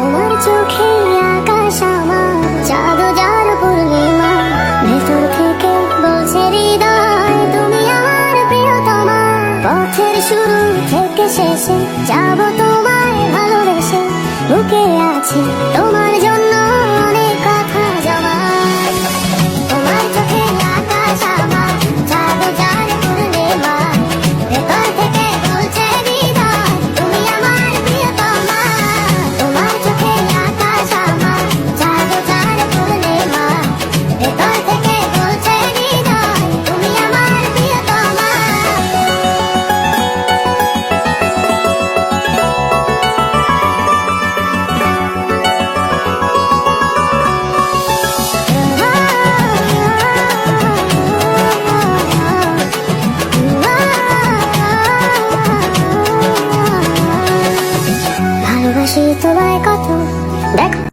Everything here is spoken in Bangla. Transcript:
তোমার চোখে আকাশ আমার চাঁদ যার পূর্ণিমা, ভেতর থেকে বলছে হৃদয়, তুমি আমার প্রিয়তমা। পথের শুরু থেকে শেষে যাব তোমায় ভালোবেসে বুকে আছে তোমার しい捉え方